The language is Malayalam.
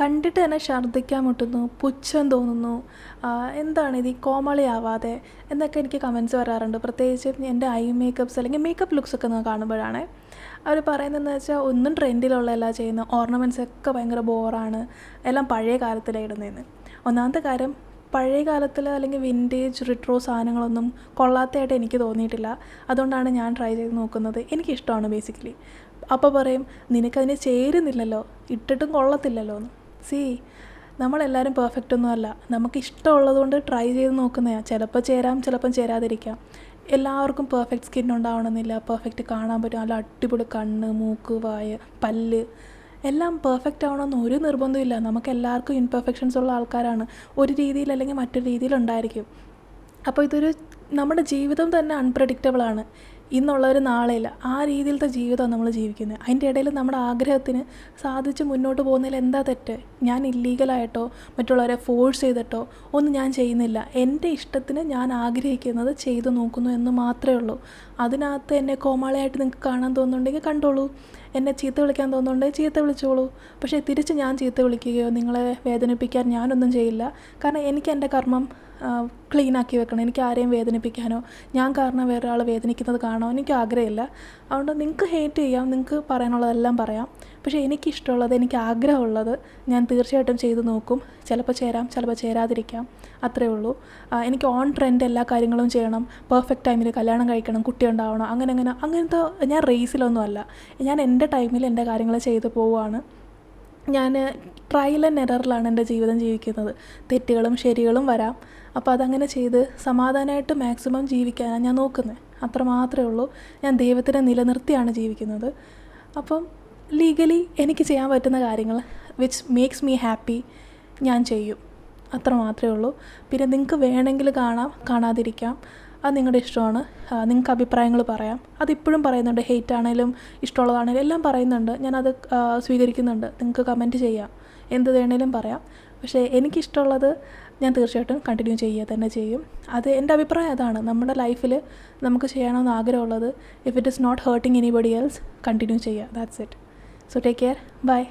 കണ്ടിട്ട് തന്നെ ഛർദ്ദിക്കാൻ മുട്ടുന്നു പുച്ഛം തോന്നുന്നു. എന്താണ് ഇത്? ഈ കോമളിയാവാതെ എന്നൊക്കെ എനിക്ക് കമൻസ് വരാറുണ്ട്. പ്രത്യേകിച്ച് എന്റെ ഐ മേക്കപ്പ്സ് അല്ലെങ്കിൽ മേക്കപ്പ് ലുക്സ് ഒക്കെ കാണുമ്പോഴാണ് അവർ പറയുന്നതെന്ന് വെച്ചാൽ ഒന്നും ട്രെൻഡിലുള്ളതല്ല ചെയ്യുന്നത്. ഓർണമെന്റ്സ് ഒക്കെ ഭയങ്കര ബോറാണ് എല്ലാം പഴയ കാലത്തിലാണ് ഒന്നാമത്തെ കാര്യം പഴയ കാലത്തിൽ അല്ലെങ്കിൽ വിന്റേജ് റിട്രോ സാധനങ്ങളൊന്നും കൊള്ളാത്തതായിട്ട് എനിക്ക് തോന്നിയിട്ടില്ല. അതുകൊണ്ടാണ് ഞാൻ ട്രൈ ചെയ്ത് നോക്കുന്നത്. എനിക്കിഷ്ടമാണ് ബേസിക്കലി അപ്പോൾ പറയും നിനക്കതിന് ചേരുന്നില്ലല്ലോ. ഇട്ടിട്ടും കൊള്ളത്തില്ലല്ലോ എന്ന് സി നമ്മളെല്ലാവരും പെർഫെക്റ്റ് ഒന്നും അല്ല. നമുക്ക് ഇഷ്ടമുള്ളതുകൊണ്ട് ട്രൈ ചെയ്ത് നോക്കുന്നതാണ് ചിലപ്പോൾ ചേരാം ചിലപ്പം ചേരാതിരിക്കാം. എല്ലാവർക്കും പെർഫെക്റ്റ് സ്കിൻ ഉണ്ടാവണമെന്നില്ല. പെർഫെക്റ്റ് കാണാൻ പറ്റും. നല്ല അടിപൊളി കണ്ണ് മൂക്ക് വായ പല്ല്. എല്ലാം പെർഫെക്റ്റ് ആവണമെന്ന് ഒരു നിർബന്ധമില്ല നമുക്ക് എല്ലാവർക്കും ഇൻപെർഫെക്ഷൻസ് ഉള്ള ആൾക്കാരാണ്. ഒരു രീതിയിൽ അല്ലെങ്കിൽ മറ്റൊരു രീതിയിൽ ഉണ്ടായിരിക്കും. അപ്പോൾ ഇതൊരു നമ്മുടെ ജീവിതം തന്നെ അൺപ്രഡിക്റ്റബിൾ ആണ് ഇന്നുള്ളൊരു നാളെയില്ല ആ രീതിയിലത്തെ ജീവിതമാണ് നമ്മൾ ജീവിക്കുന്നത് അതിന്റെ ഇടയിൽ നമ്മുടെ ആഗ്രഹത്തിന് സാധിച്ച് മുന്നോട്ട് പോകുന്നതിൽ എന്താ തെറ്റ്? ഞാൻ ഇല്ലീഗലായിട്ടോ മറ്റുള്ളവരെ ഫോഴ്സ് ചെയ്തിട്ടോ ഒന്നും ഞാൻ ചെയ്യുന്നില്ല. എന്റെ ഇഷ്ടത്തിന് ഞാൻ ആഗ്രഹിക്കുന്നത് ചെയ്തു നോക്കുന്നു എന്ന് മാത്രമേ ഉള്ളൂ. അതിനകത്ത് എന്നെ കോമാളിയായിട്ട് നിങ്ങൾക്ക് കാണാൻ തോന്നുന്നുണ്ടെങ്കിൽ കണ്ടോളൂ. എന്നെ ചീത്ത വിളിക്കാൻ തോന്നുന്നുണ്ടെങ്കിൽ ചീത്ത വിളിച്ചോളൂ. പക്ഷേ തിരിച്ച് ഞാൻ ചീത്ത വിളിക്കുകയോ നിങ്ങളെ വേദനിപ്പിക്കാൻ ഞാനൊന്നും ചെയ്യില്ല. കാരണം എനിക്ക് എന്റെ കർമ്മം ക്ലീൻ ആക്കി വെക്കണം. എനിക്ക് ആരെയും വേദനിപ്പിക്കാനോ ഞാൻ കാരണം വേറെ ആൾ വേദനിക്കുന്നത് കാണാനോ എനിക്ക് ആഗ്രഹമില്ല. അതുകൊണ്ട് നിങ്ങൾക്ക് ഹേറ്റ് ചെയ്യാം നിങ്ങൾക്ക് പറയാനുള്ളതെല്ലാം പറയാം. പക്ഷേ എനിക്കിഷ്ടമുള്ളത് എനിക്ക് ആഗ്രഹമുള്ളത് ഞാൻ തീർച്ചയായിട്ടും ചെയ്തു നോക്കും. ചിലപ്പോൾ ചേരാം ചിലപ്പോൾ ചേരാതിരിക്കാം. അത്രേ ഉള്ളൂ. എനിക്ക് ഓൺ ട്രെൻഡ് എല്ലാ കാര്യങ്ങളും ചെയ്യണം. പെർഫെക്റ്റ് ടൈമിൽ കല്യാണം കഴിക്കണം കുട്ടി ഉണ്ടാവണം അങ്ങനെ അങ്ങനെ അങ്ങനത്തെ ഞാൻ റേസിലൊന്നുമല്ല ഞാൻ എന്റെ ടൈമിൽ എന്റെ കാര്യങ്ങൾ ചെയ്തു പോവുകയാണ്. ഞാൻ ട്രയൽ ആൻഡ് എററിലാണ് എന്റെ ജീവിതം ജീവിക്കുന്നത്. തെറ്റുകളും ശരികളും വരാം. അപ്പോൾ അതങ്ങനെ ചെയ്ത് സമാധാനമായിട്ട് മാക്സിമം ജീവിക്കാനാണ് ഞാൻ നോക്കുന്നത് അത്ര മാത്രമേ ഉള്ളൂ. ഞാൻ ദൈവത്തിനെ നിലനിർത്തിയാണ് ജീവിക്കുന്നത്. അപ്പം ലീഗലി എനിക്ക് ചെയ്യാൻ പറ്റുന്ന കാര്യങ്ങൾ വിച്ച് മേക്സ് മീ ഹാപ്പി ഞാൻ ചെയ്യും. അത്ര മാത്രമേ ഉള്ളൂ. പിന്നെ നിങ്ങൾക്ക് വേണമെങ്കിൽ കാണാം കാണാതിരിക്കാം. അത് നിങ്ങളുടെ ഇഷ്ടമാണ്. നിങ്ങൾക്ക് അഭിപ്രായങ്ങൾ പറയാം. അതിപ്പോഴും പറയുന്നുണ്ട് ഹെയ്റ്റ് ആണെങ്കിലും ഇഷ്ടമുള്ളതാണെങ്കിലും എല്ലാം പറയുന്നുണ്ട്. ഞാനത് സ്വീകരിക്കുന്നുണ്ട്. നിങ്ങൾക്ക് കമന്റ് ചെയ്യാം. എന്ത് വേണേലും പറയാം. പക്ഷേ എനിക്കിഷ്ടമുള്ളത് ഞാൻ തീർച്ചയായിട്ടും കണ്ടിന്യൂ ചെയ്യുക തന്നെ ചെയ്യും. അത് എന്റെ അഭിപ്രായം അതാണ്. നമ്മുടെ ലൈഫിൽ നമുക്ക് ചെയ്യണമെന്ന് ആഗ്രഹമുള്ളത് if it is not hurting anybody else continue ചെയ്യുക. That's it so take care bye